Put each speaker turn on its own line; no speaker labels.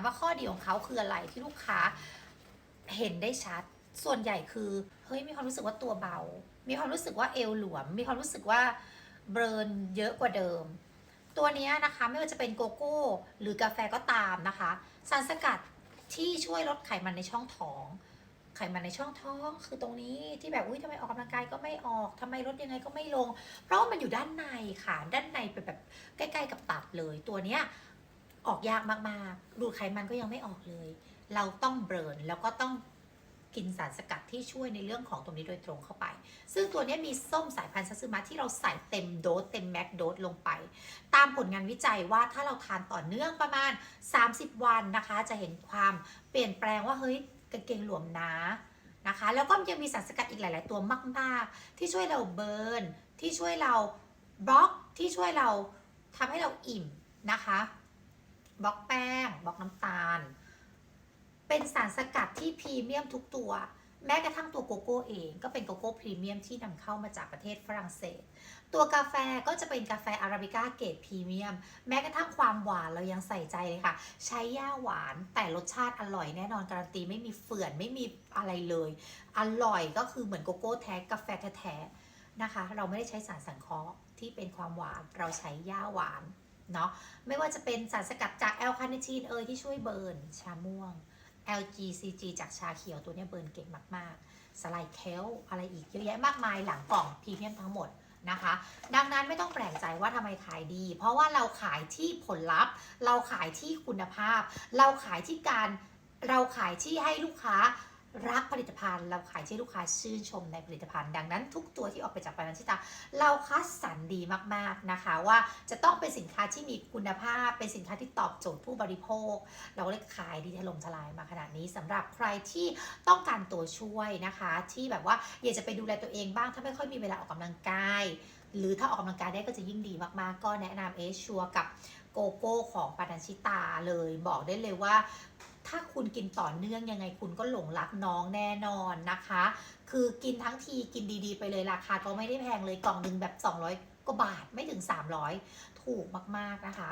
ามว่าข้อดีของเขาคืออะไรที่ลูกค้าเห็นได้ชัด ส่วนใหญ่คือเฮ้ยมีความรู้สึกว่าตัวเบา มีความรู้สึกว่าเอวหลวม มีความรู้สึกว่าเบิร์นเยอะกว่าเดิม ตัวนี้นะคะไม่ว่าจะเป็นโกโก้หรือกาแฟก็ตามนะคะ สารสกัดที่ช่วยลดไขมันในช่องท้องไขมันในช่องท้องคือตรงนี้ที่แบบอุ้ยทำไมออกกำลังกายก็ไม่ออกทำไมลดยังไงก็ไม่ลง เพราะว่ามันอยู่ด้านในค่ะ ด้านในเป็นแบบใกล้ ๆ กับตับเลยตัวเนี้ย ออกยากมากๆ ดูดไขมันก็ยังไม่ออกเลย เราต้องเบิร์นแล้วก็ต้องกินสารสกัดที่ช่วยในเรื่องของตรงนี้โดยตรงเข้าไป ซึ่งตัวนี้มีส้มสายพันธุ์ซัตสึมะที่เราใส่เต็มโดสเต็มแม็กโดสลงไป ตามผลงานวิจัยว่าถ้าเราทานต่อเนื่องประมาณ 30 วันนะคะ จะเห็นความเปลี่ยนแปลงว่าเฮ้ยกางเกงหลวมนะนะคะ แล้วก็ยังมีสารสกัดอีกหลาย ๆ ตัวมาก ๆ ที่ช่วยเราเบิร์นที่ช่วยเราบล็อกที่ช่วยเราทำให้เราอิ่มนะคะ บล็อกแป้งบล็อกน้ำตาล เป็นสารสกัดที่พรีเมียมทุกตัว แม้กระทั่งตัวโกโก้เองก็เป็นโกโก้พรีเมียมที่นำเข้ามาจากประเทศฝรั่งเศส ตัวกาแฟก็จะเป็นกาแฟอาราบิก้าเกรดพรีเมียม แม้กระทั่งความหวานเรายังใส่ใจเลยค่ะ ใช้ย่าหวานแต่รสชาติอร่อยแน่นอนการันตีไม่มีเฝื่อนไม่มีอะไรเลย อร่อยก็คือเหมือนโกโก้แท้กาแฟแท้ๆนะคะ เราไม่ได้ใช้สารสังเคราะห์ที่เป็นความหวานเราใช้ย่าหวาน เนาะไม่ว่าจะเป็นสารสกัดจากแอลคาเนทีนเอยที่ช่วยเบิร์นชาม่วง LGCG จากชาเขียวตัวนี้เบิร์นเก่งมากๆ สไลด์เคลอะไรอีกเยอะแยะมากมายหลังกล่องพรีเมียมทั้งหมดนะคะ ดังนั้นไม่ต้องแปลกใจว่าทำไมขายดี เพราะว่าเราขายที่ผลลัพธ์ เราขายที่คุณภาพ เราขายที่การเราขายที่ให้ลูกค้า รักผลิตภัณฑ์เราขายที่ลูกค้าชื่นชมในผลิตภัณฑ์ ดังนั้นทุกตัวที่ออกไปจากปานันชิตา เราคัดสรรดีมากๆนะคะ ว่าจะต้องเป็นสินค้าที่มีคุณภาพ เป็นสินค้าที่ตอบโจทย์ผู้บริโภค เราก็เลยขายดีถล่มทลายมาขนาดนี้สำหรับใครที่ต้องการตัวช่วยนะคะ ที่แบบว่าอยากจะไปดูแลตัวเองบ้างถ้าไม่ค่อยมีเวลาออกกำลังกาย หรือถ้าออกกำลังกายได้ก็จะยิ่งดีมากๆ ก็แนะนำเอชชัวกับโกโก้ของปานันชิตาเลยบอกได้เลยว่า ถ้าคุณกินต่อเนื่องยังไงคุณก็หลงรักน้องแน่นอนนะคะ คือกินทั้งทีกินดีๆ ไปเลยราคาก็ไม่ได้แพงเลยกล่องหนึ่งแบบ 200 กว่าบาทไม่ถึง 300 ถูกมากๆนะคะ